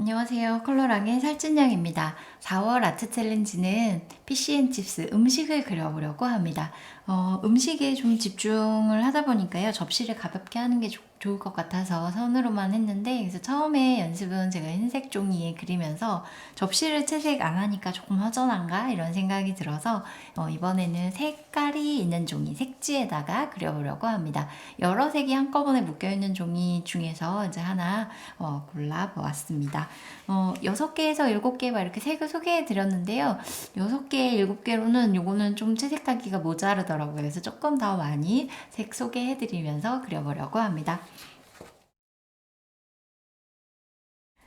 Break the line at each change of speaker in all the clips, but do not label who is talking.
안녕하세요. 컬러랑의 살찐양입니다. 4월 아트 챌린지는 피시앤칩스 음식을 그려보려고 합니다. 어, 음식에 좀 집중을 하다 보니까요. 접시를 가볍게 하는 게 좋, 좋을 것 같아서 선으로만 했는데 그래서 처음에 연습은 제가 흰색 종이에 그리면서 접시를 채색 안 하니까 조금 허전한가 이런 생각이 들어서 어, 이번에는 색깔이 있는 종이 색지에다가 그려보려고 합니다. 여러 색이 한꺼번에 묶여있는 종이 중에서 이제 하나 어, 골라보았습니다. 어, 6개에서 7개 막 이렇게 색을 소개해 드렸는데요. 6개, 7개로는 요거는 좀 채색하기가 모자르더라고요. 그래서 조금 더 많이 색 소개해 드리면서 그려보려고 합니다.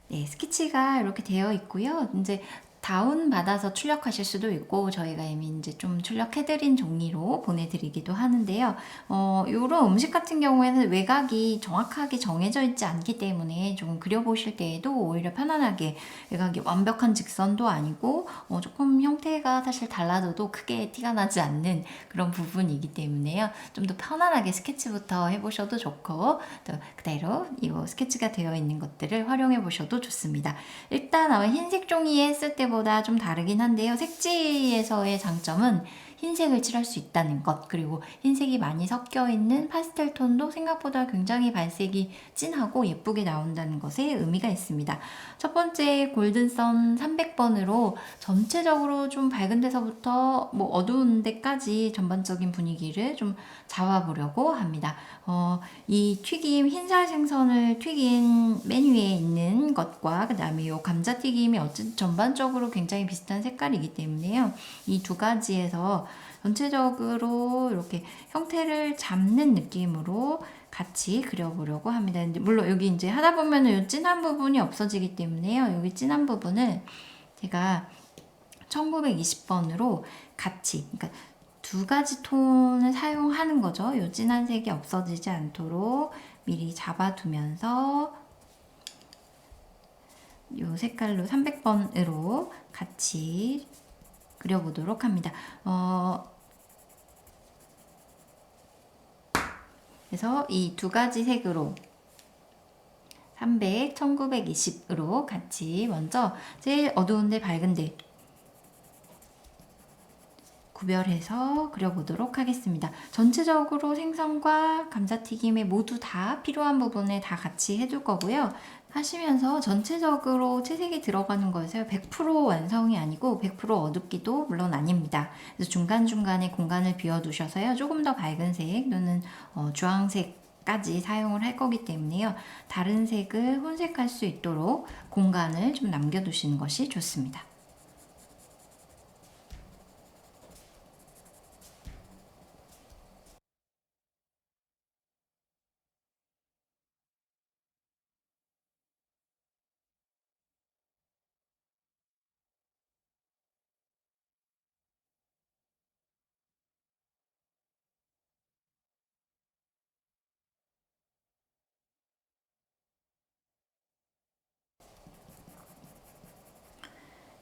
네, 스케치가 이렇게 되어 있고요. 이제 다운 받아서 출력하실 수도 있고 저희가 이미 이제 좀 출력해드린 종이로 보내드리기도 하는데요. 어, 요런 음식 같은 경우에는 외곽이 정확하게 정해져 있지 않기 때문에 좀 그려보실 때에도 오히려 편안하게 외곽이 완벽한 직선도 아니고 어, 조금 형태가 사실 달라져도 크게 티가 나지 않는 그런 부분이기 때문에요. 좀 더 편안하게 스케치부터 해보셔도 좋고 또 그대로 이 스케치가 되어 있는 것들을 활용해 보셔도 좋습니다. 일단 아마 흰색 종이에 했을 때보다 좀 다르긴 한데요. 색지에서의 장점은 흰색을 칠할 수 있다는 것 그리고 흰색이 많이 섞여 있는 파스텔 톤도 생각보다 굉장히 발색이 진하고 예쁘게 나온다는 것에 의미가 있습니다. 첫 번째 골든선 300번으로 전체적으로 좀 밝은 데서부터 뭐 어두운 데까지 전반적인 분위기를 좀 잡아보려고 합니다. 어, 이 튀김 흰살 생선을 튀긴 맨 위에 있는 것과 그 다음에 이 감자튀김이 어쨌든 전반적으로 굉장히 비슷한 색깔이기 때문에요. 이 두 가지에서 전체적으로 이렇게 형태를 잡는 느낌으로 같이 그려보려고 합니다. 물론 여기 이제 하다 보면은 이 진한 부분이 없어지기 때문에요. 여기 진한 부분을 제가 1920번으로 같이, 그러니까 두 가지 톤을 사용하는 거죠. 이 진한 색이 없어지지 않도록 미리 잡아두면서 이 색깔로 300번으로 같이 그려보도록 합니다. 어, 그래서 이 두 가지 색으로 300, 1920으로 같이 먼저 제일 어두운데 밝은데 구별해서 그려보도록 하겠습니다. 전체적으로 생선과 감자튀김에 모두 다 필요한 부분에 다 같이 해줄 거고요. 하시면서 전체적으로 채색이 들어가는 거에서 100% 완성이 아니고 100% 어둡기도 물론 아닙니다. 그래서 중간중간에 공간을 비워두셔서요. 조금 더 밝은 색 또는 어, 주황색 까지 사용을 할 거기 때문에요. 다른 색을 혼색할 수 있도록 공간을 좀 남겨두시는 것이 좋습니다.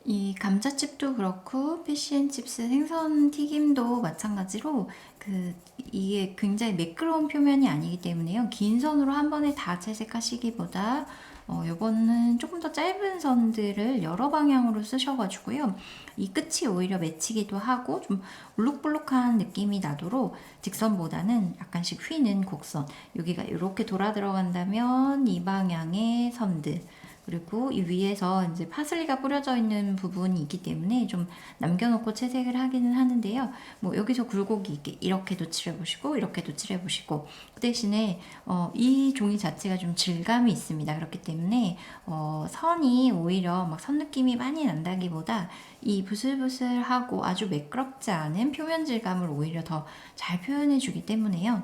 이 감자칩도 그렇고 피쉬앤칩스 생선 튀김도 마찬가지로 그 이게 굉장히 매끄러운 표면이 아니기 때문에요. 긴 선으로 한 번에 다 채색하시기보다 어, 요거는 조금 더 짧은 선들을 여러 방향으로 쓰셔가지고요. 이 끝이 오히려 맺히기도 하고 좀 울룩불룩한 느낌이 나도록 직선보다는 약간씩 휘는 곡선 여기가 이렇게 돌아 들어간다면 이 방향의 선들 그리고 이 위에서 이제 파슬리가 뿌려져 있는 부분이 있기 때문에 좀 남겨놓고 채색을 하기는 하는데요. 뭐 여기서 굴곡이 있게 이렇게도 칠해보시고 이렇게도 칠해보시고 그 대신에 어, 이 종이 자체가 좀 질감이 있습니다. 그렇기 때문에 어, 선이 오히려 막 선 느낌이 많이 난다기보다 이 부슬부슬하고 아주 매끄럽지 않은 표면 질감을 오히려 더 잘 표현해주기 때문에요.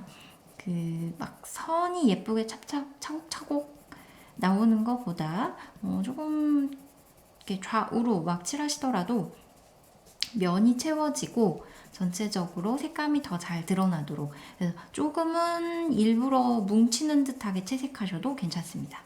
그 막 선이 예쁘게 찹찹 차곡차곡 나오는 것보다 어, 조금 이렇게 좌우로 막 칠하시더라도 면이 채워지고 전체적으로 색감이 더 잘 드러나도록 조금은 일부러 뭉치는 듯하게 채색하셔도 괜찮습니다.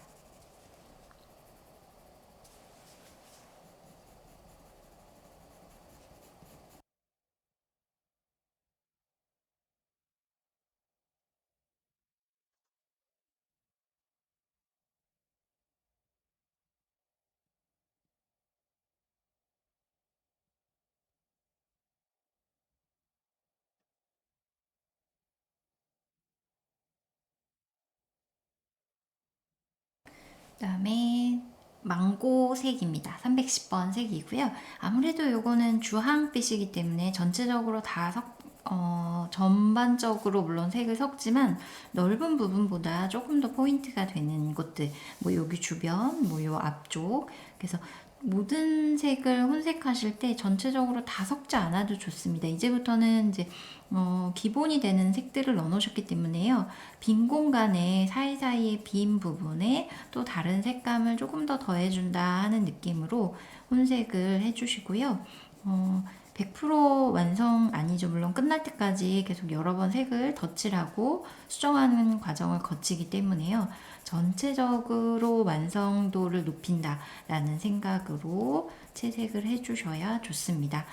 그다음에 망고 색입니다. 310번 색이고요. 아무래도 요거는 주황빛이기 때문에 전체적으로 다 섞, 어, 전반적으로 물론 색을 섞지만 넓은 부분보다 조금 더 포인트가 되는 곳들, 뭐 여기 주변, 뭐 요 앞쪽, 그래서 모든 색을 혼색하실 때 전체적으로 다 섞지 않아도 좋습니다. 이제부터는 이제 어, 기본이 되는 색들을 넣어놓으셨기 때문에요. 빈 공간에 사이사이에 빈 부분에 또 다른 색감을 조금 더 더해준다 하는 느낌으로 혼색을 해주시고요. 어, 100% 완성 아니죠. 물론 끝날 때까지 계속 여러 번 색을 덧칠하고 수정하는 과정을 거치기 때문에요. 전체적으로 완성도를 높인다라는 생각으로 채색을 해주셔야 좋습니다.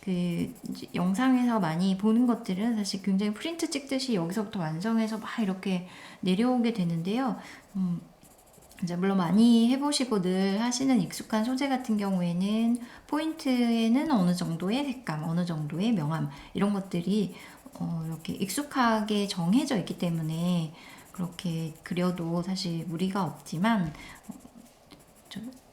그 영상에서 많이 보는 것들은 사실 굉장히 프린트 찍듯이 여기서부터 완성해서 막 이렇게 내려오게 되는데요. 음, 이제 물론 많이 해보시고 늘 하시는 익숙한 소재 같은 경우에는 포인트에는 어느 정도의 색감, 어느 정도의 명암 이런 것들이 어, 이렇게 익숙하게 정해져 있기 때문에 그렇게 그려도 사실 무리가 없지만 어,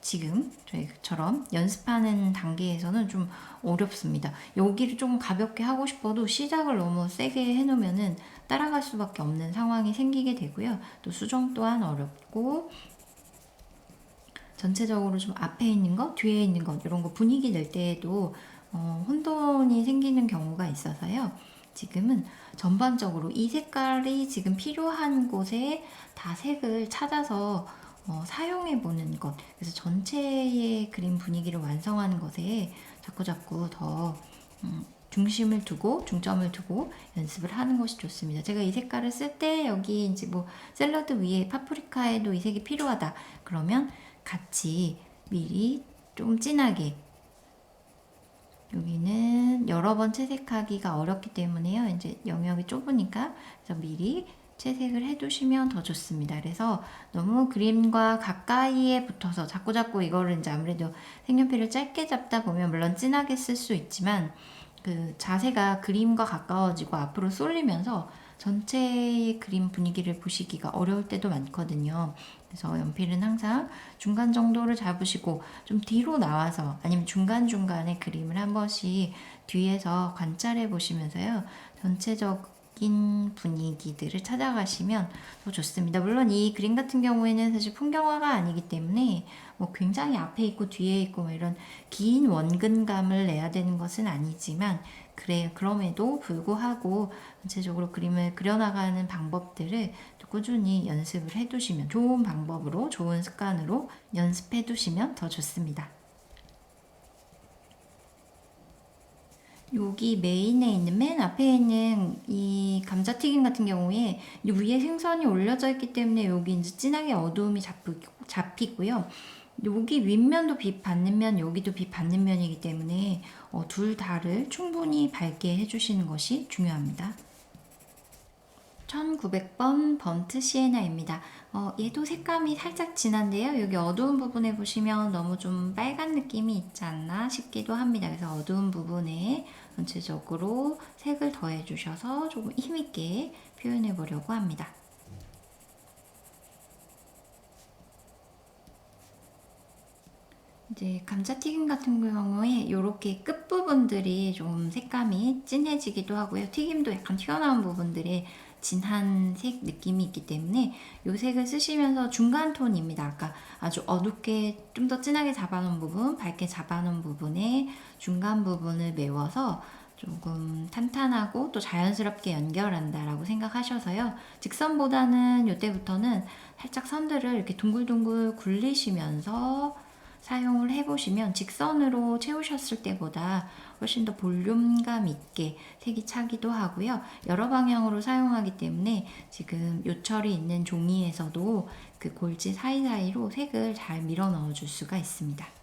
지금 저희처럼 연습하는 단계에서는 좀 어렵습니다. 여기를 좀 가볍게 하고 싶어도 시작을 너무 세게 해놓으면은 따라갈 수밖에 없는 상황이 생기게 되고요. 또 수정 또한 어렵고 전체적으로 좀 앞에 있는 것, 뒤에 있는 것 이런 거 분위기 낼 때에도 어, 혼돈이 생기는 경우가 있어서요. 지금은 전반적으로 이 색깔이 지금 필요한 곳에 다 색을 찾아서 어, 사용해 보는 것. 그래서 전체의 그림 분위기를 완성하는 것에 자꾸 자꾸 더 음, 중심을 두고 중점을 두고 연습을 하는 것이 좋습니다. 제가 이 색깔을 쓸 때 여기 이제 뭐 샐러드 위에 파프리카에도 이 색이 필요하다. 그러면 같이 미리 좀 진하게 여기는 여러 번 채색하기가 어렵기 때문에요. 이제 영역이 좁으니까 그래서 미리 채색을 해두시면 더 좋습니다. 그래서 너무 그림과 가까이에 붙어서 자꾸자꾸 이거를 이제 아무래도 색연필을 짧게 잡다 보면 물론 진하게 쓸 수 있지만 그 자세가 그림과 가까워지고 앞으로 쏠리면서 전체의 그림 분위기를 보시기가 어려울 때도 많거든요. 그래서 연필은 항상 중간 정도를 잡으시고 좀 뒤로 나와서 아니면 중간중간에 그림을 한 번씩 뒤에서 관찰해 보시면서요. 전체적 바뀐 분위기들을 찾아가시면 더 좋습니다. 물론 이 그림 같은 경우에는 사실 풍경화가 아니기 때문에 뭐 굉장히 앞에 있고 뒤에 있고 뭐 이런 긴 원근감을 내야 되는 것은 아니지만 그래 그럼에도 불구하고 전체적으로 그림을 그려나가는 방법들을 꾸준히 연습을 해두시면 좋은 방법으로 좋은 습관으로 연습해두시면 더 좋습니다. 여기 메인에 있는 맨 앞에 있는 이 감자튀김 같은 경우에 위에 생선이 올려져 있기 때문에 여기 이제 진하게 어두움이 잡히고, 요 여기 윗면도 빛 받는 면, 여기도 빛 받는 면이기 때문에 어, 둘 다를 충분히 밝게 해주시는 것이 중요합니다. 1900번 번트 시에나입니다. 어, 얘도 색감이 살짝 진한데요. 여기 어두운 부분에 보시면 너무 좀 빨간 느낌이 있지 않나 싶기도 합니다. 그래서 어두운 부분에 전체적으로 색을 더해 주셔서 조금 힘있게 표현해 보려고 합니다. 이제 감자튀김 같은 경우에 이렇게 끝부분들이 좀 색감이 진해지기도 하고요. 튀김도 약간 튀어나온 부분들이 진한 색 느낌이 있기 때문에 이 색을 쓰시면서 중간 톤입니다. 아까 아주 어둡게 좀 더 진하게 잡아놓은 부분, 밝게 잡아놓은 부분에 중간 부분을 메워서 조금 탄탄하고 또 자연스럽게 연결한다라고 생각하셔서요. 직선보다는 이때부터는 살짝 선들을 이렇게 둥글둥글 굴리시면서 사용을 해보시면 직선으로 채우셨을 때보다 훨씬 더 볼륨감 있게 색이 차기도 하고요. 여러 방향으로 사용하기 때문에 지금 요철이 있는 종이에서도 그 골지 사이사이로 색을 잘 밀어 넣어 줄 수가 있습니다.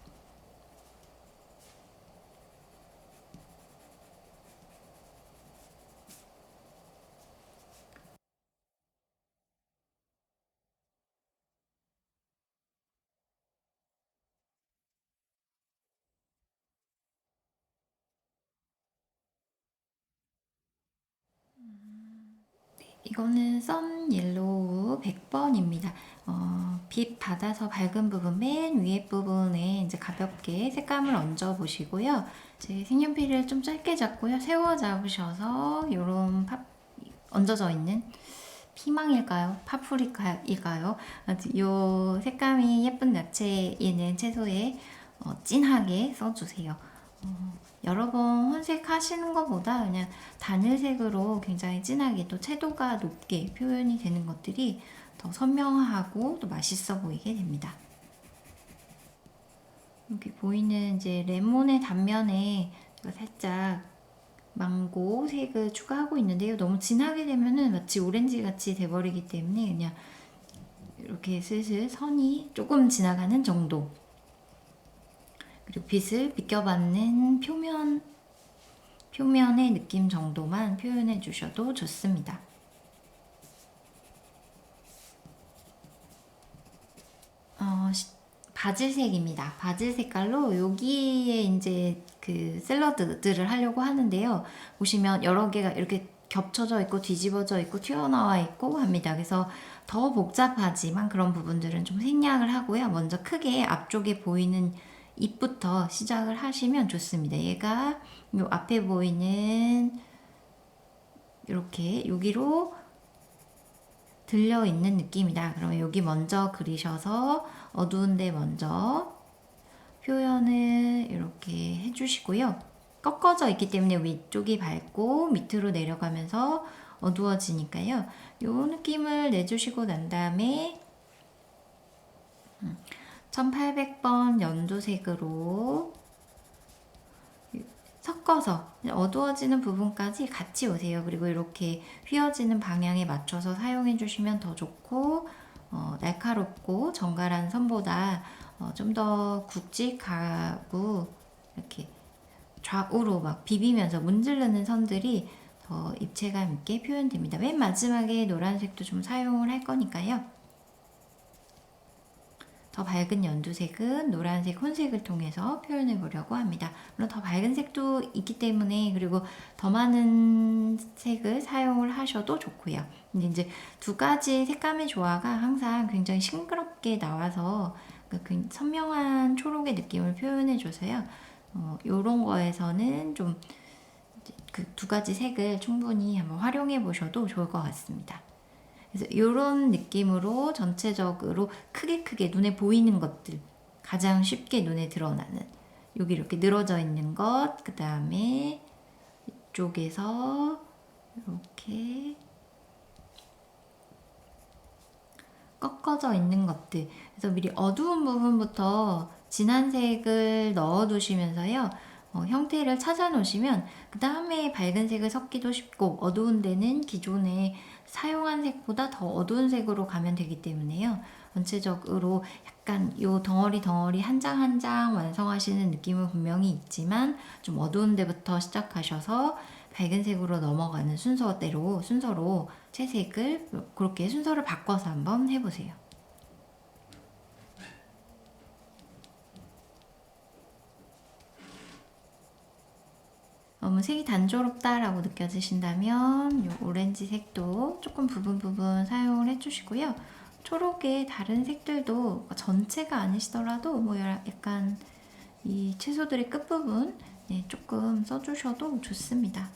이거는 썬 옐로우 100번입니다. 어, 빛 받아서 밝은 부분 맨 위에 부분에 이제 가볍게 색감을 얹어 보시고요. 이제 색연필을 좀 짧게 잡고요. 세워 잡으셔서 이런 팝 얹어져 있는 피망일까요? 파프리카일까요? 이 색감이 예쁜 야채에는 채소에 어, 진하게 써주세요. 어, 여러 번 혼색하시는 것보다 그냥 단일색으로 굉장히 진하게 또 채도가 높게 표현이 되는 것들이 더 선명하고 또 맛있어 보이게 됩니다. 여기 보이는 이제 레몬의 단면에 제가 살짝 망고 색을 추가하고 있는데요. 너무 진하게 되면은 마치 오렌지 같이 돼버리기 때문에 그냥 이렇게 슬슬 선이 조금 지나가는 정도. 그리고 빛을 비껴받는 표면 표면의 느낌 정도만 표현해 주셔도 좋습니다. 어, 시- 바질색입니다. 바질 색깔로 여기에 이제 그 샐러드들을 하려고 하는데요. 보시면 여러 개가 이렇게 겹쳐져 있고 뒤집어져 있고 튀어나와 있고 합니다. 그래서 더 복잡하지만 그런 부분들은 좀 생략을 하고요. 먼저 크게 앞쪽에 보이는 잎부터 시작을 하시면 좋습니다. 얘가 요 앞에 보이는 이렇게 여기로 들려 있는 느낌이다. 그러면 여기 먼저 그리셔서 어두운데 먼저 표현을 이렇게 해주시고요. 꺾어져 있기 때문에 위쪽이 밝고 밑으로 내려가면서 어두워지니까요. 이 느낌을 내주시고 난 다음에 1800번 연두색으로 섞어서 어두워지는 부분까지 같이 오세요. 그리고 이렇게 휘어지는 방향에 맞춰서 사용해 주시면 더 좋고 어, 날카롭고 정갈한 선보다 어, 좀 더 굵직하고 이렇게 좌우로 막 비비면서 문지르는 선들이 더 입체감 있게 표현됩니다. 맨 마지막에 노란색도 좀 사용을 할 거니까요. 더 밝은 연두색은 노란색, 혼색을 통해서 표현해 보려고 합니다. 물론 더 밝은 색도 있기 때문에 그리고 더 많은 색을 사용을 하셔도 좋고요. 근데 이제 두 가지 색감의 조화가 항상 굉장히 싱그럽게 나와서 그 선명한 초록의 느낌을 표현해 줘서요. 어, 이런 거에서는 좀 그 두 가지 색을 충분히 한번 활용해 보셔도 좋을 것 같습니다. 그래서 이런 느낌으로 전체적으로 크게 크게 눈에 보이는 것들 가장 쉽게 눈에 드러나는 여기 이렇게 늘어져 있는 것, 그 다음에 이쪽에서 이렇게 꺾어져 있는 것들. 그래서 미리 어두운 부분부터 진한 색을 넣어 두시면서요. 어, 형태를 찾아 놓으시면 그 다음에 밝은 색을 섞기도 쉽고 어두운 데는 기존에 사용한 색보다 더 어두운 색으로 가면 되기 때문에요. 전체적으로 약간 요 덩어리 덩어리 한 장 한 장 완성하시는 느낌은 분명히 있지만 좀 어두운 데부터 시작하셔서 밝은 색으로 넘어가는 순서대로 순서로 채색을 그렇게 순서를 바꿔서 한번 해보세요. 너무 색이 단조롭다라고 느껴지신다면 이 오렌지 색도 조금 부분 부분 사용을 해주시고요. 초록의 다른 색들도 전체가 아니시더라도 뭐 약간 이 채소들의 끝부분 네, 조금 써주셔도 좋습니다.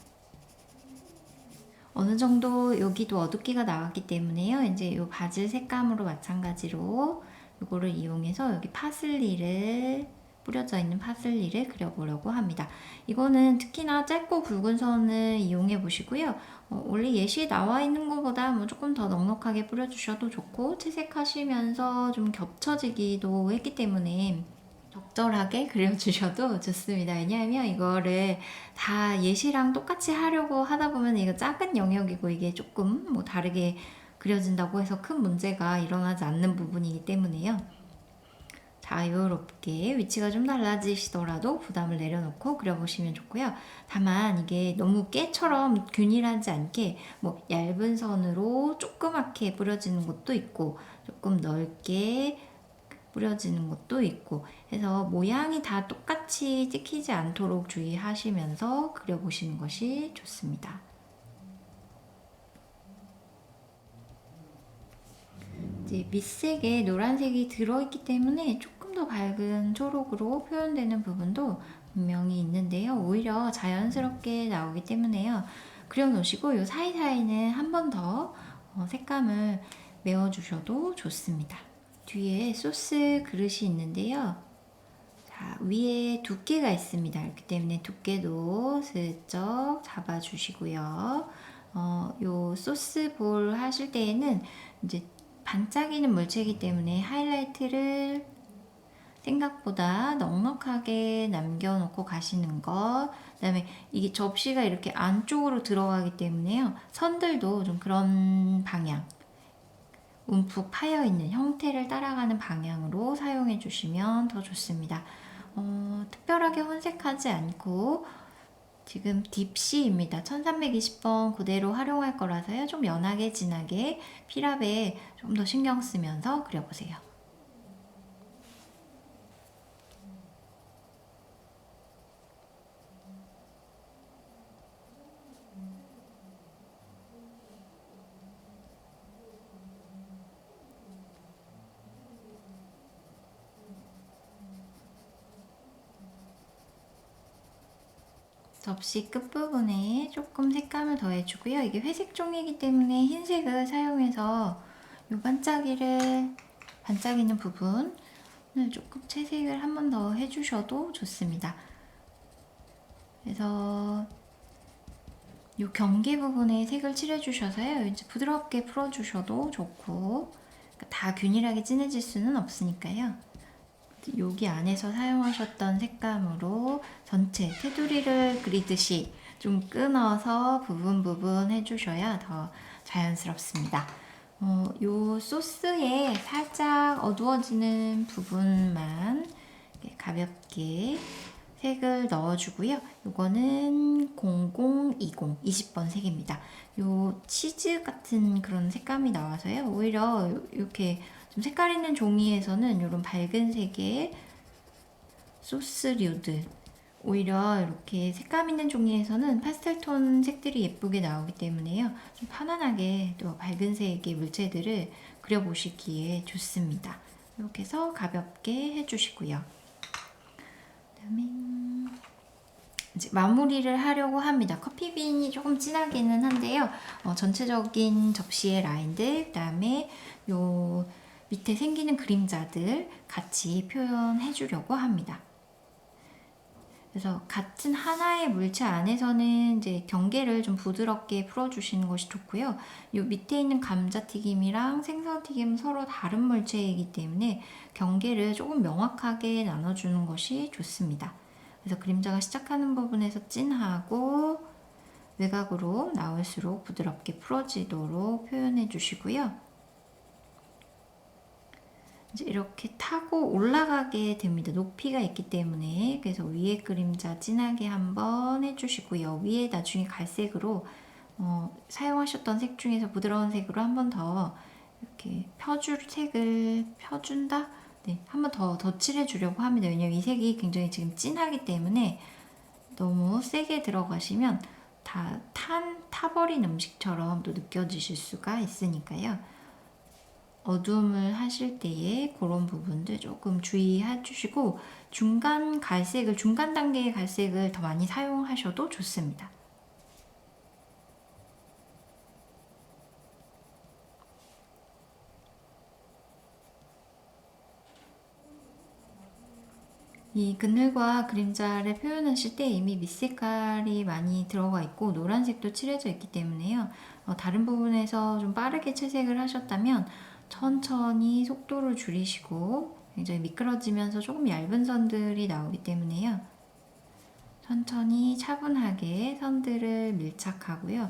어느 정도 여기도 어둡기가 나왔기 때문에요. 이제 이 바질 색감으로 마찬가지로 이거를 이용해서 여기 파슬리를 뿌려져 있는 파슬리를 그려보려고 합니다. 이거는 특히나 짧고 굵은 선을 이용해 보시고요. 어, 원래 예시에 나와 있는 것보다 뭐 조금 더 넉넉하게 뿌려주셔도 좋고 채색하시면서 좀 겹쳐지기도 했기 때문에 적절하게 그려주셔도 좋습니다. 왜냐하면 이거를 다 예시랑 똑같이 하려고 하다 보면 이거 작은 영역이고 이게 조금 뭐 다르게 그려진다고 해서 큰 문제가 일어나지 않는 부분이기 때문에요. 자유롭게 위치가 좀 달라지시더라도 부담을 내려놓고 그려보시면 좋고요. 다만 이게 너무 깨처럼 균일하지 않게 뭐 얇은 선으로 조그맣게 뿌려지는 것도 있고 조금 넓게 뿌려지는 것도 있고 해서 모양이 다 똑같이 찍히지 않도록 주의하시면서 그려보시는 것이 좋습니다. 이제 밑색에 노란색이 들어있기 때문에 조금 더 밝은 초록으로 표현되는 부분도 분명히 있는데요. 오히려 자연스럽게 나오기 때문에요. 그려놓으시고 이 사이사이는 한 번더 어, 색감을 메워주셔도 좋습니다. 뒤에 소스 그릇이 있는데요. 자, 위에 두께가 있습니다. 그렇기 때문에 두께도 슬쩍 잡아주시고요. 어, 요 소스 볼 하실 때에는 이제 반짝이는 물체이기 때문에 하이라이트를 생각보다 넉넉하게 남겨놓고 가시는 것. 그 다음에 이게 접시가 이렇게 안쪽으로 들어가기 때문에요. 선들도 좀 그런 방향. 움푹 파여 있는 형태를 따라가는 방향으로 사용해 주시면 더 좋습니다. 어, 특별하게 혼색하지 않고 지금 딥시입니다. 1320번 그대로 활용할 거라서요. 좀 연하게 진하게 피랍에 좀 더 신경 쓰면서 그려보세요. 접시 끝부분에 조금 색감을 더해주고요. 이게 회색 종이기 때문에 흰색을 사용해서 이 반짝이를 반짝이는 부분을 조금 채색을 한 번 더 해주셔도 좋습니다. 그래서 이 경계 부분에 색을 칠해주셔서요. 이제 부드럽게 풀어주셔도 좋고 그러니까 다 균일하게 진해질 수는 없으니까요. 여기 안에서 사용하셨던 색감으로 전체 테두리를 그리듯이 좀 끊어서 부분 부분 해주셔야 더 자연스럽습니다. 어, 요 소스에 살짝 어두워지는 부분만 가볍게 색을 넣어주고요. 요거는 0020, 20번 색입니다. 요 치즈 같은 그런 색감이 나와서요. 오히려 이렇게 좀 색깔 있는 종이에서는 이런 밝은 색의 소스류들 오히려 이렇게 색감 있는 종이에서는 파스텔 톤 색들이 예쁘게 나오기 때문에요. 좀 편안하게 또 밝은 색의 물체들을 그려보시기에 좋습니다. 이렇게 해서 가볍게 해주시고요. 그다음에 이제 마무리를 하려고 합니다. 커피빈이 조금 진하기는 한데요. 어, 전체적인 접시의 라인들, 그다음에 요 밑에 생기는 그림자들 같이 표현해 주려고 합니다. 그래서 같은 하나의 물체 안에서는 이제 경계를 좀 부드럽게 풀어주시는 것이 좋고요. 이 밑에 있는 감자튀김이랑 생선튀김 서로 다른 물체이기 때문에 경계를 조금 명확하게 나눠주는 것이 좋습니다. 그래서 그림자가 시작하는 부분에서 진하고 외곽으로 나올수록 부드럽게 풀어지도록 표현해 주시고요. 이제 이렇게 타고 올라가게 됩니다. 높이가 있기 때문에 그래서 위에 그림자 진하게 한번 해주시고요. 위에 나중에 갈색으로 어, 사용하셨던 색 중에서 부드러운 색으로 한 번 더 이렇게 펴줄 색을 펴준다. 네, 한 번 더 덧칠해 주려고 합니다. 왜냐면 이 색이 굉장히 지금 진하기 때문에 너무 세게 들어가시면 다 탄 타버린 음식처럼 또 느껴지실 수가 있으니까요. 어둠을 하실 때에 그런 부분들 조금 주의해 주시고 중간 갈색을 중간 단계의 갈색을 더 많이 사용하셔도 좋습니다. 이 그늘과 그림자를 표현하실 때 이미 밑색깔이 많이 들어가 있고 노란색도 칠해져 있기 때문에요. 어, 다른 부분에서 좀 빠르게 채색을 하셨다면 천천히 속도를 줄이시고 굉장히 미끄러지면서 조금 얇은 선들이 나오기 때문에요. 천천히 차분하게 선들을 밀착하고요.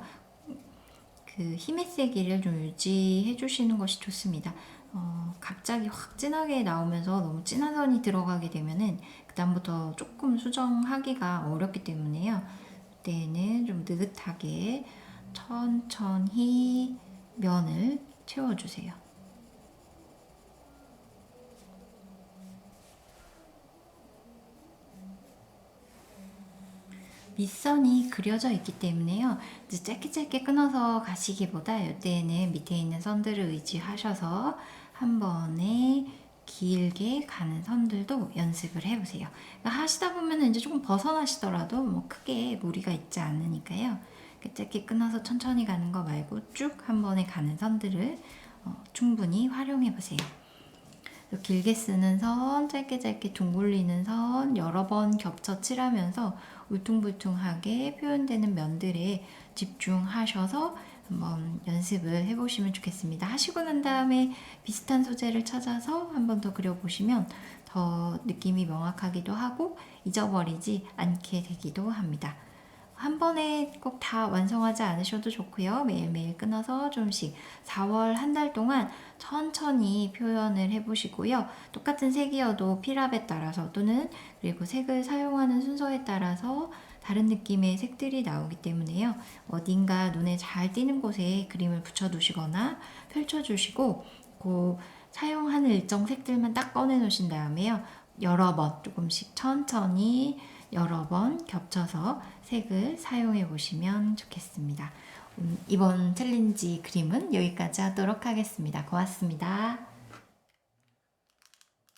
그 힘의 세기를 좀 유지해 주시는 것이 좋습니다. 어, 갑자기 확 진하게 나오면서 너무 진한 선이 들어가게 되면은 그다음부터 조금 수정하기가 어렵기 때문에요. 그때는 좀 느긋하게 천천히 면을 채워주세요. 밑선이 그려져 있기 때문에요. 짧게 짧게 끊어서 가시기보다 이때는 밑에 있는 선들을 의지하셔서 한 번에 길게 가는 선들도 연습을 해보세요. 그러니까 하시다 보면 이제 조금 벗어나시더라도 뭐 크게 무리가 있지 않으니까요. 짧게 끊어서 천천히 가는 거 말고 쭉 한 번에 가는 선들을 어, 충분히 활용해 보세요. 길게 쓰는 선, 짧게 짧게 둥글리는 선 여러 번 겹쳐 칠하면서 울퉁불퉁하게 표현되는 면들에 집중하셔서 한번 연습을 해보시면 좋겠습니다. 하시고 난 다음에 비슷한 소재를 찾아서 한번 더 그려보시면 더 느낌이 명확하기도 하고 잊어버리지 않게 되기도 합니다. 한 번에 꼭 다 완성하지 않으셔도 좋고요. 매일매일 끊어서 좀씩 4월 한 달 동안 천천히 표현을 해보시고요. 똑같은 색이어도 필압에 따라서 또는 그리고 색을 사용하는 순서에 따라서 다른 느낌의 색들이 나오기 때문에요. 어딘가 눈에 잘 띄는 곳에 그림을 붙여두시거나 펼쳐주시고 그 사용하는 일정 색들만 딱 꺼내 놓으신 다음에요. 여러 번 조금씩 천천히 여러 번 겹쳐서 색을 사용해 보시면 좋겠습니다. 음, 이번 챌린지 그림은 여기까지 하도록 하겠습니다. 고맙습니다.